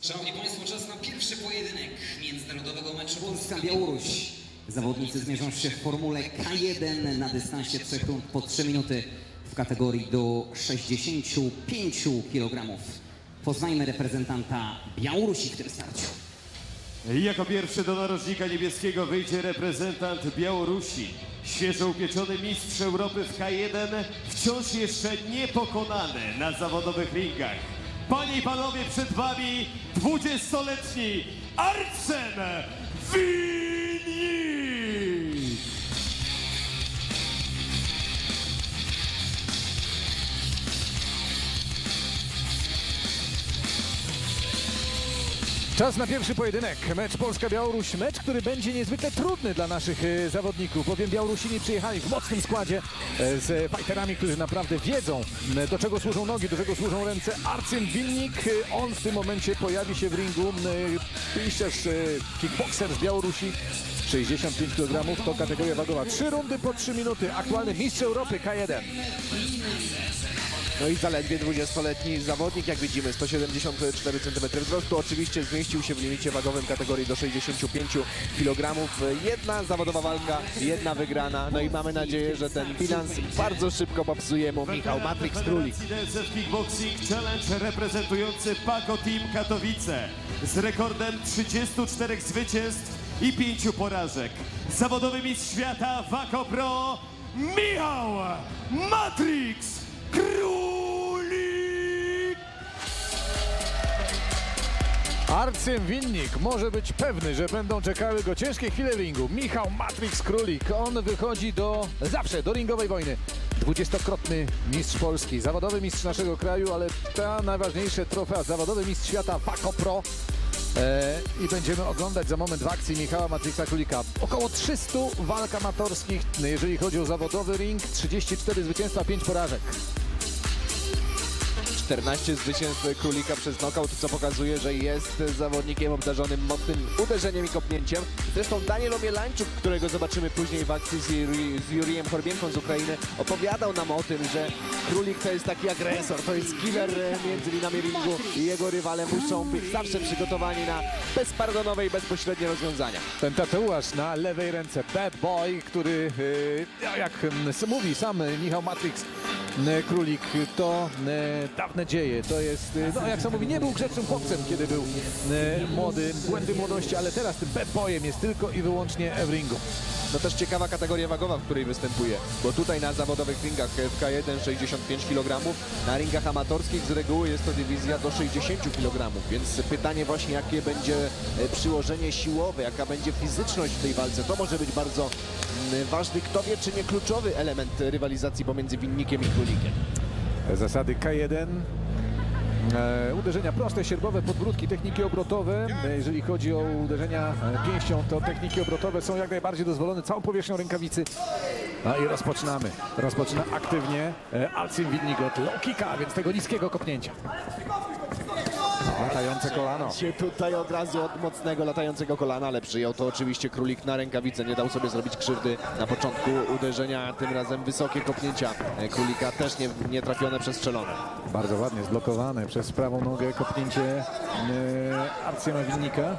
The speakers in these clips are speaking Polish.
Szanowni Państwo, czas na pierwszy pojedynek międzynarodowego meczu Polska Białoruś. Zawodnicy zmierzą się w formule K1 na dystansie 3 rund po 3 minuty w kategorii do 65 kg. Poznajmy reprezentanta Białorusi w tym starciu. Jako pierwszy do narożnika niebieskiego wyjdzie reprezentant Białorusi. Świeżo upieczony mistrz Europy w K1, wciąż jeszcze niepokonany na zawodowych ringach. Panie i panowie, przed wami 20-letni Arcem Winnik! Czas na pierwszy pojedynek. Mecz Polska-Białoruś. Mecz, który będzie niezwykle trudny dla naszych e, zawodników, bowiem Białorusini przyjechali w mocnym składzie e, z fighterami, którzy naprawdę wiedzą, do czego służą nogi, do czego służą ręce. Arcym Winnik, e, on w tym momencie pojawi się w ringu. Piszczerz, e, kickboxer z Białorusi. 65 kg to kategoria wagowa. Trzy rundy po 3 minuty. Aktualny mistrz Europy K1. No i zaledwie 20-letni zawodnik, jak widzimy, 174 cm wzrostu. Oczywiście zmieścił się w limicie wagowym kategorii do 65 kg. Jedna zawodowa walka, jedna wygrana. No i mamy nadzieję, że ten bilans bardzo szybko popsuje mu Michał Matrix Królik. Challenge reprezentujący Paco Team Katowice z rekordem 34 zwycięstw i 5 porażek. Zawodowy mistrz świata Wako Pro Michał Matrix Królik! Arcym Winnik może być pewny, że będą czekały go ciężkie chwile w ringu. Michał Matrix Królik, on wychodzi do zawsze do ringowej wojny. Dwudziestokrotny mistrz Polski, zawodowy mistrz naszego kraju, ale ta najważniejsze trofea, zawodowy mistrz świata Wako Pro. E, I będziemy oglądać za moment w akcji Michała Matrixa Królika. Około 300 walk amatorskich, jeżeli chodzi o zawodowy ring, 34 zwycięstwa, 5 porażek. 14 zwycięstw Królika przez knockout, co pokazuje, że jest zawodnikiem obdarzonym mocnym uderzeniem i kopnięciem. Zresztą Daniel Omielańczuk, którego zobaczymy później w akcji z, Juri, z Jurijem Horbienką z Ukrainy, opowiadał nam o tym, że Królik to jest taki agresor, to jest killer e, między linami ringu i jego rywale muszą być zawsze przygotowani na bezpardonowe i bezpośrednie rozwiązania. Ten tatuaż na lewej ręce, Bad Boy, który, e, jak mówi sam Michał Matrix Królik, to dawne dzieje. To jest, e, no jak sam mówi, nie był grzecznym chłopcem, kiedy był e, młody, błędy młodości, ale teraz tym Bad jest tylko i wyłącznie w ringu. No też ciekawa kategoria wagowa, w której występuje, bo tutaj na zawodowych ringach w K1 65 kg, na ringach amatorskich z reguły jest to dywizja do 60 kg, więc pytanie właśnie jakie będzie e, przyłożenie siłowe, jaka będzie fizyczność w tej walce, to może być bardzo mm, ważny, kto wie czy nie kluczowy element rywalizacji pomiędzy Winnikiem i Królikiem. Zasady K1. E, uderzenia proste, sierpowe, podbródki, techniki obrotowe. E, jeżeli chodzi o uderzenia e, pięścią, to techniki obrotowe są jak najbardziej dozwolone całą powierzchnią rękawicy. No i rozpoczynamy. Rozpoczyna aktywnie Alcim Winnik od low kicka, więc tego niskiego kopnięcia. Latające kolano. Się tutaj od razu od mocnego latającego kolana, ale przyjął to oczywiście Królik na rękawicę, nie dał sobie zrobić krzywdy na początku uderzenia, tym razem wysokie kopnięcia e, Królika, też nie, nie trafione, przestrzelone. Bardzo ładnie zblokowane przez prawą nogę kopnięcie e, Arcjema Winnika.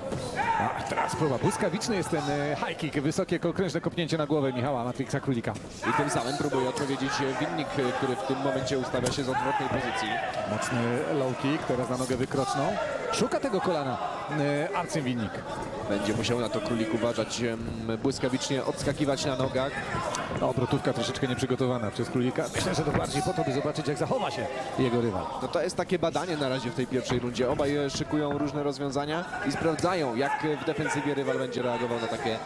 A teraz próba. Błyskawiczny jest ten e, high kick, wysokie okrężne kopnięcie na głowę Michała Matrixa Królika. I tym samym próbuje odpowiedzieć Winnik, który w tym momencie ustawia się z odwrotnej pozycji. Mocny low kick, teraz na nogę wykroczną. Szuka tego kolana e, Arcym Winnik. Będzie musiał na to Królik uważać, błyskawicznie odskakiwać na nogach. No, obrotówka troszeczkę nieprzygotowana przez Królika. Myślę, że to bardziej po to, by zobaczyć, jak zachowa się jego rywal. No to jest takie badanie na razie w tej pierwszej rundzie. Obaj e, szykują różne rozwiązania i sprawdzają, jak e, w defensywie rywal będzie reagował na takie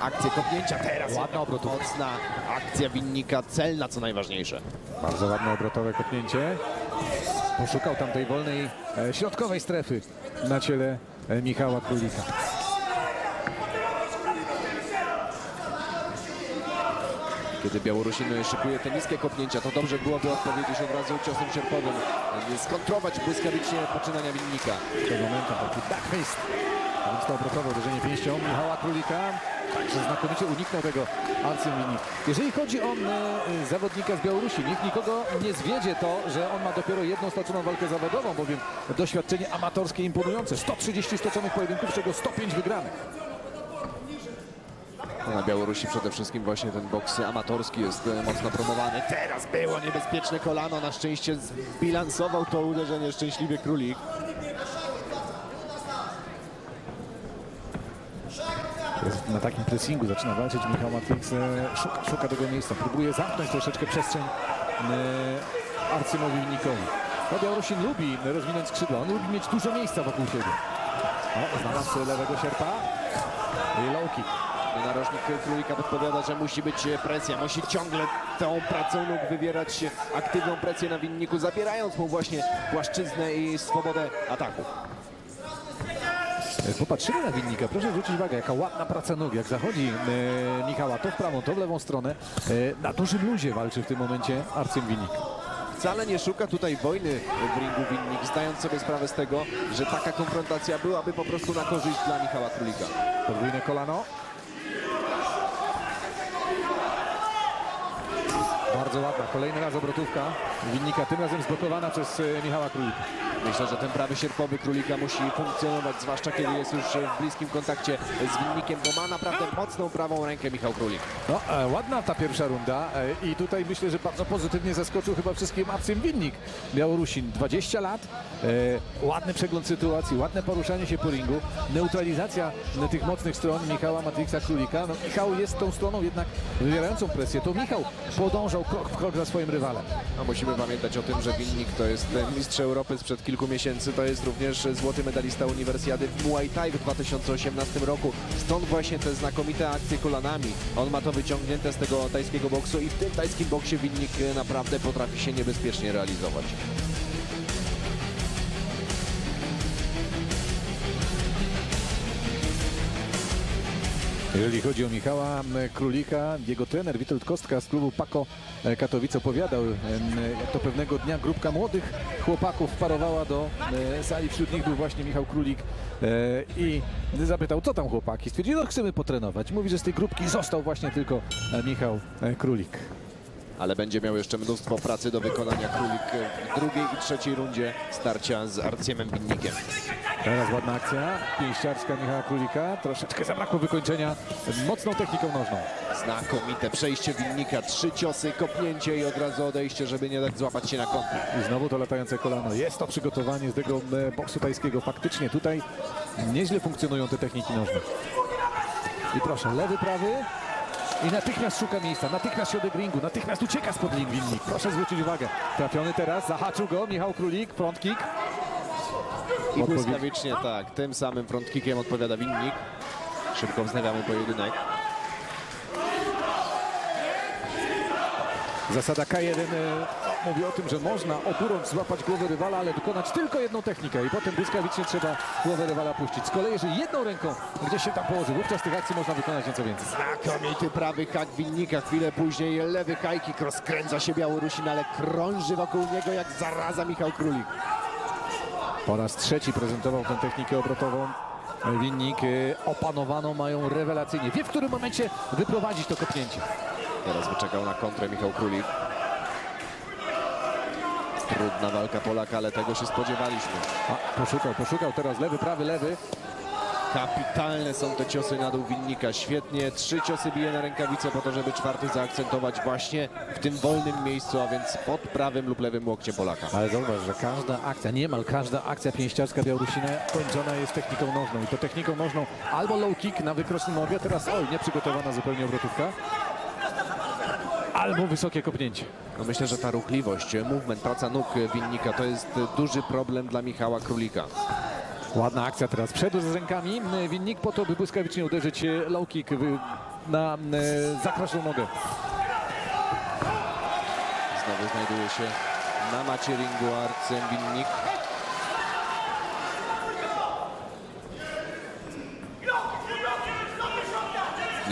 akcje kopnięcia. Teraz Ładna obrotówka. mocna akcja Winnika, celna co najważniejsze. Bardzo ładne obrotowe kopnięcie. Poszukał tam tej wolnej, e, środkowej strefy na ciele e, Michała Królika. Kiedy Białorusin szykuje te niskie kopnięcia, to dobrze byłoby odpowiedzieć od razu ciosem sierpowym, skontrować błyskawicznie poczynania winnika. tego momentu taki back fist. A więc to obrotowe uderzenie pięścią Michała Królika. Także znakomicie uniknął tego Winnik. Jeżeli chodzi o e, zawodnika z Białorusi, niech nikogo nie zwiedzie to, że on ma dopiero jedną stoczoną walkę zawodową, bowiem doświadczenie amatorskie imponujące. 130 stoczonych pojedynków, z czego 105 wygranych. Na Białorusi przede wszystkim właśnie ten boks amatorski jest e, mocno promowany. Teraz było niebezpieczne kolano, na szczęście zbilansował to uderzenie szczęśliwie Królik. Na takim pressingu zaczyna walczyć Michał Matrix. e, Szuka, szuka tego miejsca. Próbuje zamknąć troszeczkę przestrzeń e, Arcymowi Winnikowi. No Białorusin lubi rozwinąć skrzydła. On lubi mieć dużo miejsca wokół siebie. O, znalazł lewego sierpa. I low kick. Narożnik Królika podpowiada, że musi być presja, musi ciągle tą pracą nóg wywierać aktywną presję na winniku, zabierając mu właśnie płaszczyznę i swobodę ataku. E, Popatrzymy na Winnika. Proszę zwrócić uwagę, jaka ładna praca nóg. Jak zachodzi e, Michała to w prawą, to w lewą stronę. E, na dużym luzie walczy w tym momencie Arcym Winnik. Wcale nie szuka tutaj wojny w ringu winnik, zdając sobie sprawę z tego, że taka konfrontacja byłaby po prostu na korzyść dla Michała Królika. Podwójne kolano. Bardzo ładna. Kolejny raz obrotówka Winnika, tym razem zblokowana przez e, Michała Królika. Myślę, że ten prawy sierpowy Królika musi funkcjonować, zwłaszcza kiedy jest już w bliskim kontakcie z winnikiem, bo ma naprawdę mocną prawą rękę Michał Królik. No, e, ładna ta pierwsza runda e, i tutaj myślę, że bardzo pozytywnie zaskoczył chyba wszystkim Arcym Winnik. Białorusin, 20 lat, e, ładny przegląd sytuacji, ładne poruszanie się po ringu, neutralizacja e, tych mocnych stron Michała Matrixa Królika. No, Michał jest tą stroną jednak wywierającą presję. To Michał podążał krok w krok za swoim rywalem. A musimy pamiętać o tym, że winnik to jest mistrz Europy sprzed kilku miesięcy, to jest również złoty medalista uniwersjady w Muay Thai w 2018 roku. Stąd właśnie te znakomite akcje kolanami. On ma to wyciągnięte z tego tajskiego boksu i w tym tajskim boksie winnik e, naprawdę potrafi się niebezpiecznie realizować. Jeżeli chodzi o Michała Królika, jego trener Witold Kostka z klubu Pako e, Katowice opowiadał, em, jak to pewnego dnia grupka młodych chłopaków parowała do e, sali. Wśród nich był właśnie Michał Królik e, i zapytał, co tam chłopaki? Stwierdzili, no chcemy potrenować. Mówi, że z tej grupki został właśnie tylko e, Michał e, Królik. Ale będzie miał jeszcze mnóstwo pracy do wykonania Królik w drugiej i trzeciej rundzie starcia z Arcjemem Winnikiem. Teraz ładna akcja, pięściarska Michała Królika. Troszeczkę zabrakło wykończenia mocną techniką nożną. Znakomite przejście Winnika, trzy ciosy, kopnięcie i od razu odejście, żeby nie dać złapać się na kątę. I znowu to latające kolano. Jest to przygotowanie z tego e, boksu tajskiego. Faktycznie tutaj nieźle funkcjonują te techniki nożne. I proszę, lewy, prawy. I natychmiast szuka miejsca, natychmiast środek ringu, natychmiast ucieka spod winnik. Proszę zwrócić uwagę. Trafiony teraz, zahaczył go Michał Królik, front kick. I błyskawicznie tak, tym samym frontkickiem odpowiada Winnik. Szybko wznawiamy pojedynek. Zasada K1 e, mówi o tym, że można oburącz złapać głowę rywala, ale wykonać tylko jedną technikę i potem błyskawicznie trzeba głowę rywala puścić. Z kolei, jeżeli jedną ręką gdzieś się tam położy, wówczas tych akcji można wykonać nieco więcej. Znakomity prawy hak Winnika, chwilę później lewy hajkik, rozkręca się Białorusin, ale krąży wokół niego jak zaraza Michał Królik. Po raz trzeci prezentował tę technikę obrotową. Winnik e, opanowaną mają rewelacyjnie. Wie w którym momencie wyprowadzić to kopnięcie. Teraz wyczekał na kontrę Michał Królik. Trudna walka Polaka, ale tego się spodziewaliśmy. A, poszukał, poszukał teraz lewy, prawy, lewy. Kapitalne są te ciosy na dół Winnika. Świetnie, trzy ciosy bije na rękawice po to, żeby czwarty zaakcentować właśnie w tym wolnym miejscu, a więc pod prawym lub lewym łokciem Polaka. Ale zauważ, że każda akcja, niemal każda akcja pięściarska Białorusina kończona jest techniką nożną. I to techniką nożną albo low kick na wykrocznym nogę, teraz oj, nieprzygotowana zupełnie obrotówka. Albo wysokie kopnięcie. No myślę, że ta ruchliwość, movement, praca nóg Winnika to jest duży problem dla Michała Królika. Ładna akcja teraz. Przed z rękami winnik po to, by błyskawicznie uderzyć e, low kick na e, zakraszną nogę. Znowu znajduje się na macie ringu Arcem Winnik.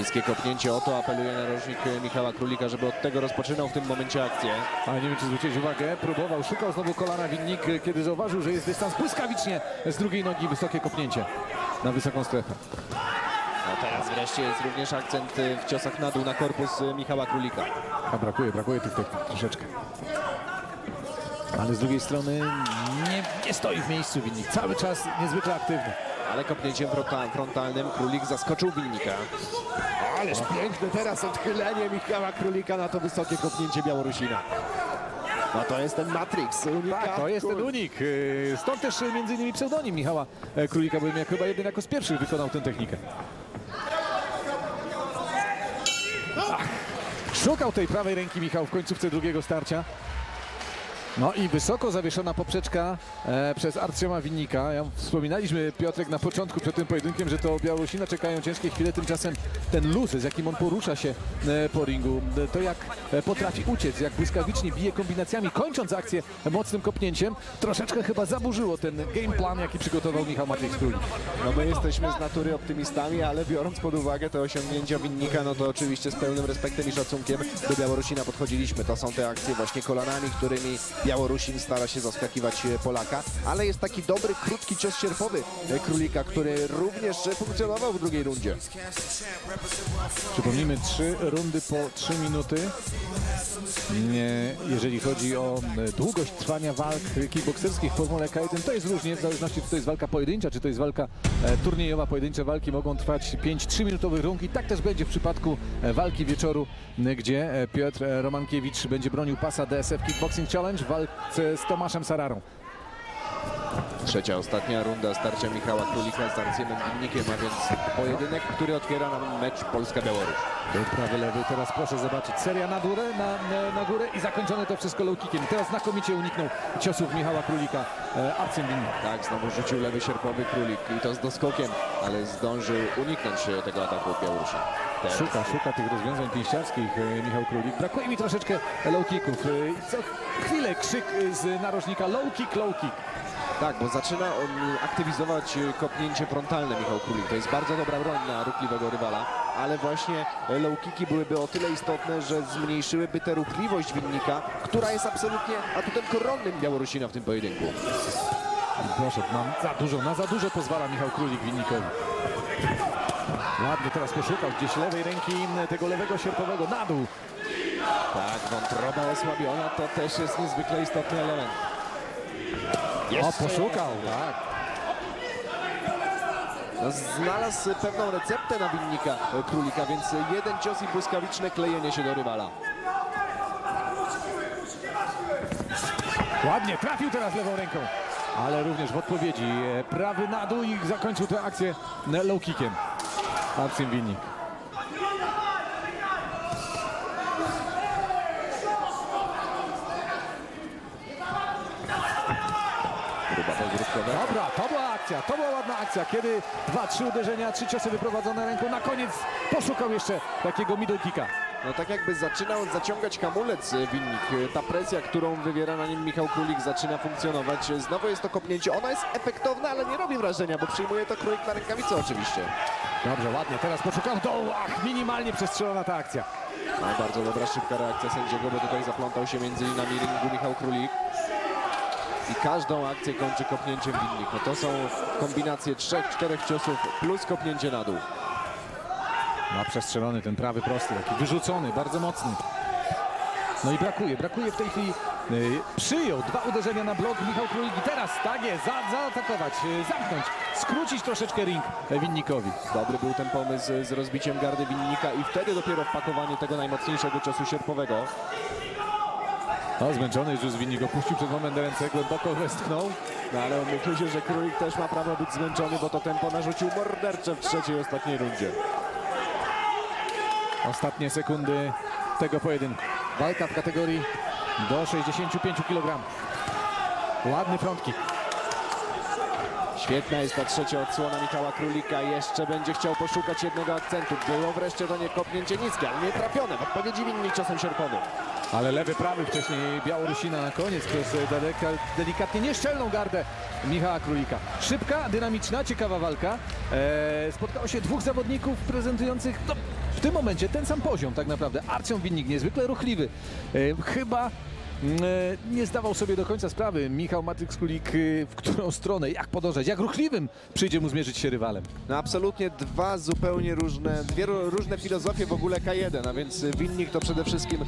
Niskie kopnięcie, o to apeluje narożnik Michała Królika, żeby od tego rozpoczynał w tym momencie akcję. Ale nie wiem, czy zwróciłeś uwagę, próbował, szukał znowu kolana winnik, kiedy zauważył, że jest dystans błyskawicznie z drugiej nogi, wysokie kopnięcie na wysoką strefę. No teraz wreszcie jest również akcent w ciosach na dół na korpus Michała Królika. A brakuje, brakuje tych technik troszeczkę. Ale z drugiej strony nie, nie stoi w miejscu winnik, cały czas niezwykle aktywny. Ale kopnięciem fronta- frontalnym Królik zaskoczył winnika. Ależ piękne teraz odchylenie Michała Królika na to wysokie kopnięcie Białorusina. No to jest ten Matrix. Unika. Tak, to jest ten unik. Yy, Stąd też yy, między innymi pseudonim Michała e, Królika, bowiem jak chyba jeden jako z pierwszych wykonał tę technikę. Ach, Szukał tej prawej ręki Michał w końcówce drugiego starcia. No i wysoko zawieszona poprzeczka e, przez Arcjoma Winnika. Ja, wspominaliśmy, Piotrek, na początku przed tym pojedynkiem, że to Białorusina czekają ciężkie chwile. Tymczasem ten luz, z jakim on porusza się e, po ringu, e, to jak e, potrafi uciec, jak błyskawicznie bije kombinacjami, kończąc akcję mocnym kopnięciem, troszeczkę chyba zaburzyło ten game plan, jaki przygotował Michał Maciej Królik. No my jesteśmy z natury optymistami, ale biorąc pod uwagę te osiągnięcia winnika, no to oczywiście z pełnym respektem i szacunkiem do Białorusina podchodziliśmy. To są te akcje właśnie kolanami, którymi Białorusin stara się zaskakiwać e, Polaka, ale jest taki dobry, krótki cios sierpowy e, Królika, który również funkcjonował w drugiej rundzie. Przypomnijmy, trzy rundy po trzy minuty. Jeżeli chodzi o e, długość trwania walk kickbokserskich w Formule K1, to jest różnie, w zależności czy to jest walka pojedyncza, czy to jest walka turniejowa. Pojedyncze walki mogą trwać 5 3-minutowych rund i tak też będzie w przypadku walki wieczoru, gdzie Piotr Romankiewicz będzie bronił pasa DSF Kickboxing Challenge walce z Tomaszem Sararą. Trzecia, ostatnia runda starcia Michała Królika z Arcjemem Winnikiem, a więc pojedynek, który otwiera nam mecz Polska-Białoruś. Prawy, lewy, teraz proszę zobaczyć, seria na górę, na, na, górę i zakończone to wszystko low kickiem. Teraz znakomicie uniknął ciosów Michała Królika, e, Arcem Winnik. Tak, znowu rzucił lewy sierpowy Królik i to z doskokiem, ale zdążył uniknąć tego ataku od Białorusi. Teraz Szuka, szuka tych rozwiązań pięściarskich e, Michał Królik. Brakuje mi troszeczkę low kicków. E, Co chwilę krzyk e, z narożnika low kick, low kick. Tak, bo zaczyna on aktywizować kopnięcie frontalne Michał Królik. To jest bardzo dobra broń na ruchliwego rywala, ale właśnie low kicki byłyby o tyle istotne, że zmniejszyłyby tę ruchliwość winnika, która jest absolutnie atutem koronnym Białorusina w tym pojedynku. Proszę, na za dużo, na za dużo pozwala Michał Królik Winnikowi. Ładnie teraz poszukał gdzieś lewej ręki tego lewego sierpowego na dół. Tak, wątroba osłabiona to też jest niezwykle istotny element. O, poszukał, tak. No, znalazł pewną receptę na winnika królika, więc jeden cios i błyskawiczne klejenie się do rywala. Ładnie, trafił teraz lewą ręką. Ale również w odpowiedzi e, prawy na dół i zakończył tę akcję e, low kickiem. Próba podwrótkowa. Dobra, to była akcja, to była ładna akcja, kiedy dwa, trzy uderzenia, trzy ciosy wyprowadzone ręką, na koniec poszukał jeszcze takiego middle kicka. No tak jakby zaczynał zaciągać hamulec e, winnik. E, Ta presja, którą wywiera na nim Michał Królik zaczyna funkcjonować. E, Znowu jest to kopnięcie. Ono jest efektowne, ale nie robi wrażenia, bo przyjmuje to Królik na rękawicę oczywiście. Dobrze, ładnie, teraz poszukał dołu, ach, minimalnie przestrzelona ta akcja. No, bardzo dobra, szybka reakcja sędziego, bo tutaj zaplątał się między linami ringu Michał Królik. I każdą akcję kończy kopnięciem winnik. No to są kombinacje trzech, czterech ciosów plus kopnięcie na dół. Ma przestrzelony ten prawy prosty, taki wyrzucony, bardzo mocny. No i brakuje, brakuje w tej chwili. y, przyjął dwa uderzenia na blok Michał Królik i teraz, tak jest, za, zaatakować, y, zamknąć, skrócić troszeczkę ring e, Winnikowi. Dobry był ten pomysł z rozbiciem gardy winnika i wtedy dopiero wpakowanie tego najmocniejszego ciosu sierpowego. No, zmęczony już Winnik opuścił przed momentem ręce, głęboko westchnął. No ale myślę się, że Królik też ma prawo być zmęczony, bo to tempo narzucił mordercze w trzeciej ostatniej rundzie. Ostatnie sekundy tego pojedynku. Walka w kategorii do 65 kg. Ładny front kick. Świetna jest ta trzecia odsłona Michała Królika. Jeszcze będzie chciał poszukać jednego akcentu. Było wreszcie to nie kopnięcie niskie, ale nie trafione. W odpowiedzi winnik ciosem sierpowym. Ale lewy, prawy wcześniej Białorusina na koniec przez delikatnie nieszczelną gardę Michała Królika. Szybka, dynamiczna, ciekawa walka. Eee, spotkało się dwóch zawodników prezentujących w tym momencie ten sam poziom tak naprawdę. Arcją Winnik niezwykle ruchliwy. E, chyba mm, e, nie zdawał sobie do końca sprawy Michał Matrix Kulik, e, w którą stronę, jak podążać, jak ruchliwym przyjdzie mu zmierzyć się rywalem. No absolutnie dwa zupełnie różne, dwie ró- różne filozofie w ogóle K1, a więc Winnik to przede wszystkim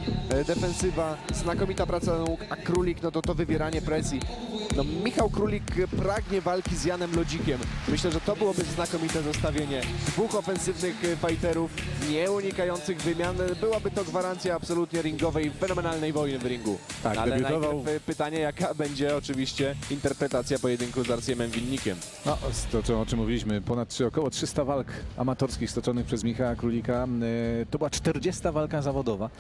defensywa, znakomita praca a Królik no to to wywieranie presji. No Michał Królik pragnie walki z Janem Lodzikiem. Myślę, że to byłoby znakomite zestawienie dwóch ofensywnych fighterów, nie unikających wymian. Byłaby to gwarancja absolutnie ringowej, fenomenalnej wojny w ringu. Tak, Ale debiutował- najpierw e, pytanie, jaka będzie oczywiście interpretacja pojedynku z Arcjemem Winnikiem. No, to, o czym mówiliśmy, ponad trzy, około 300 walk amatorskich stoczonych przez Michała Królika. E, To była 40 walka zawodowa,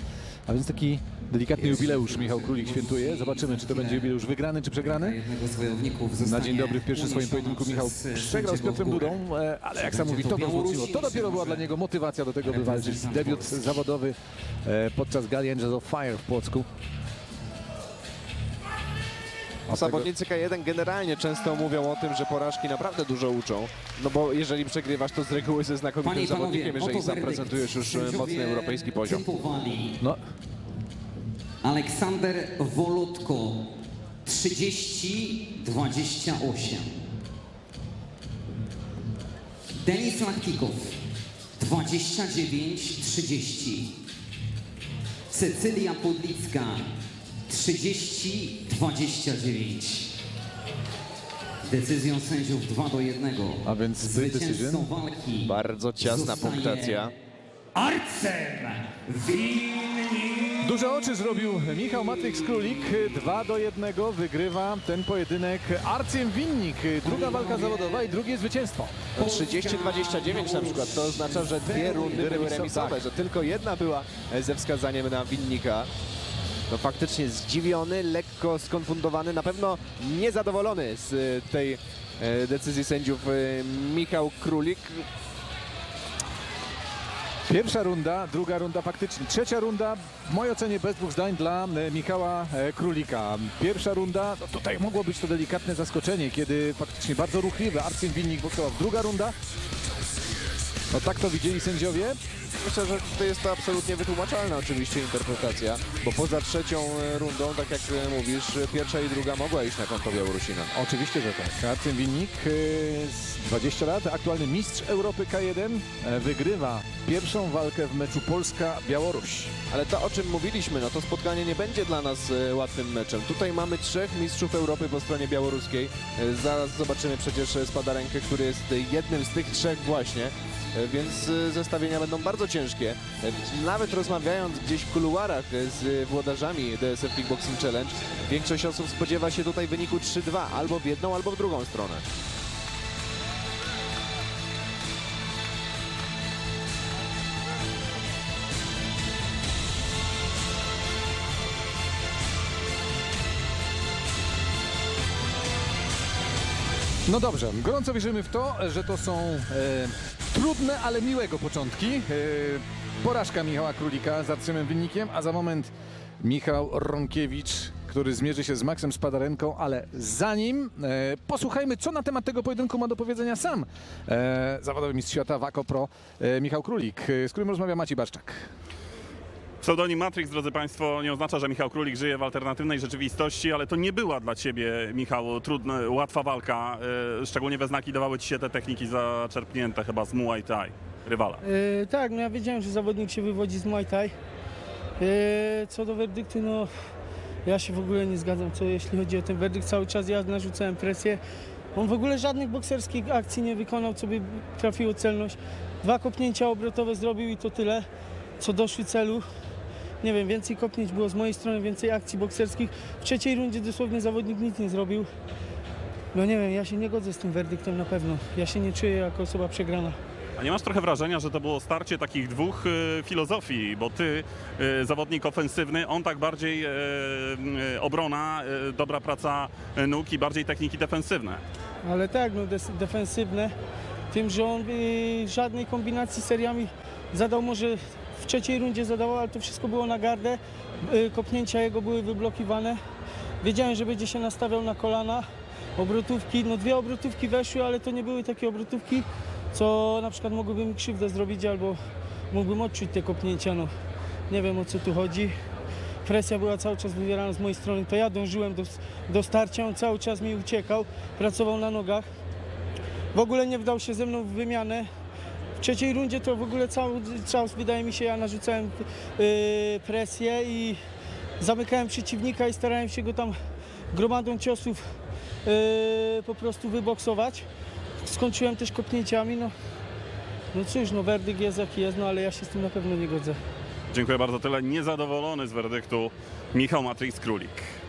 a więc taki delikatny jubileusz Michał Królik świętuje. Zobaczymy, czy to będzie jubileusz wygrany, czy przegrany. Jednego z wojowników Na zostanie dzień dobry w pierwszym swoim pojedynku Michał przez przegrał z sędziego w Piotrem górę. Dudą, e, ale jak sam mówi, to go wzmocniło. To dopiero była dla niego motywacja do tego, by walczyć. Debiut zawodowy e, podczas gali Angels of Fire w Płocku. A Zawodnicy K1 generalnie często mówią o tym, że porażki naprawdę dużo uczą. No bo jeżeli przegrywasz, to z reguły ze znakomitym Panie i panowie, zawodnikiem, jeżeli oto sam werdykt. prezentujesz już e, mocny europejski poziom. typowali No, Aleksander Wolutko 30-28. Denis Lachtikow 29-30. Cecylia Podlicka 30-29. Decyzją sędziów 2 do 1. A więc. Zwycięzcą walki Bardzo ciasna zostaje punktacja. Arcem Winnik. Duże oczy zrobił Michał Matrix Królik. 2 do 1 wygrywa ten pojedynek Arcjem Winnik. Druga walka zawodowa i drugie zwycięstwo. No 30-29 na przykład, to oznacza, że dwie rundy były Remisowe, tak. że tylko jedna była e, ze wskazaniem na winnika. No faktycznie zdziwiony, lekko skonfundowany, na pewno niezadowolony z e, tej e, decyzji sędziów Michał Królik. Pierwsza runda, druga runda faktycznie. Trzecia runda, w mojej ocenie bez dwóch zdań dla e, Michała e, Królika. Pierwsza runda, no tutaj mogło być to delikatne zaskoczenie, kiedy faktycznie bardzo ruchliwy Arcjem Winnik boksował. Druga runda, no tak to widzieli sędziowie. Myślę, że to jest to absolutnie wytłumaczalna oczywiście interpretacja, bo poza trzecią e, rundą, tak jak e, mówisz, e, pierwsza i druga mogła iść na konto Białorusina. Oczywiście, że tak. Arcem Winnik, e, z 20 lat, aktualny mistrz Europy K1, e, wygrywa pierwszą walkę w meczu Polska-Białoruś. Ale to, o czym mówiliśmy, no to spotkanie nie będzie dla nas e, łatwym meczem. Tutaj mamy trzech mistrzów Europy po stronie białoruskiej. E, zaraz zobaczymy przecież e, Spadarenkę, który jest e, jednym z tych trzech właśnie. E, Więc e, zestawienia będą bardzo ciężkie. E, Nawet rozmawiając gdzieś w kuluarach z włodarzami DSF Kickboxing Challenge, większość osób spodziewa się tutaj wyniku 3-2, albo w jedną, albo w drugą stronę. No dobrze, gorąco wierzymy w to, że to są e, trudne, ale miłego początki. E, porażka Michała Królika z Arcymem Wynikiem, a za moment Michał Ronkiewicz, który zmierzy się z Maxem Spadarenką, ale zanim e, posłuchajmy, co na temat tego pojedynku ma do powiedzenia sam e, zawodowy mistrz świata Wako Pro Michał Królik, z którym rozmawia Maciej Baszczak. Pseudonim Matrix, drodzy Państwo, nie oznacza, że Michał Królik żyje w alternatywnej rzeczywistości, ale to nie była dla Ciebie, Michał, trudna, łatwa walka. e, Szczególnie we znaki dawały Ci się te techniki zaczerpnięte chyba z Muay Thai, rywala. E, tak, no ja wiedziałem, że zawodnik się wywodzi z Muay Thai. E, co do werdyktu, no ja się w ogóle nie zgadzam, co jeśli chodzi o ten werdykt. Cały czas ja narzucałem presję. On w ogóle żadnych bokserskich akcji nie wykonał, co by trafiło celność. Dwa kopnięcia obrotowe zrobił i to tyle, co doszły celu. Nie wiem, więcej kopnięć było z mojej strony, więcej akcji bokserskich. W trzeciej rundzie dosłownie zawodnik nic nie zrobił. No nie wiem, ja się nie godzę z tym werdyktem na pewno. Ja się nie czuję jako osoba przegrana. A nie masz trochę wrażenia, że to było starcie takich dwóch e, filozofii, bo Ty, e, zawodnik ofensywny, on tak bardziej e, e, obrona, e, dobra praca nóg i bardziej techniki defensywne. Ale tak, no des- defensywne. Tym, że on y, żadnej kombinacji seriami zadał może w trzeciej rundzie zadawał, ale to wszystko było na gardę. Y, kopnięcia jego były wyblokiwane. Wiedziałem, że będzie się nastawiał na kolana. Obrotówki, no dwie obrotówki weszły, ale to nie były takie obrotówki, co na przykład mogłyby mi krzywdę zrobić albo mógłbym odczuć te kopnięcia, no nie wiem o co tu chodzi. Presja była cały czas wywierana z mojej strony, to ja dążyłem do, do starcia, on cały czas mi uciekał, pracował na nogach. W ogóle nie wdał się ze mną w wymianę. Trzeciej rundzie to w ogóle cały czas, wydaje mi się, ja narzucałem yy, presję i zamykałem przeciwnika i starałem się go tam gromadą ciosów yy, po prostu wyboksować. Skończyłem też kopnięciami, no. No cóż, no werdykt jest jaki jest, no ale ja się z tym na pewno nie godzę. Dziękuję bardzo. Tyle niezadowolony z werdyktu Michał Matrix Królik.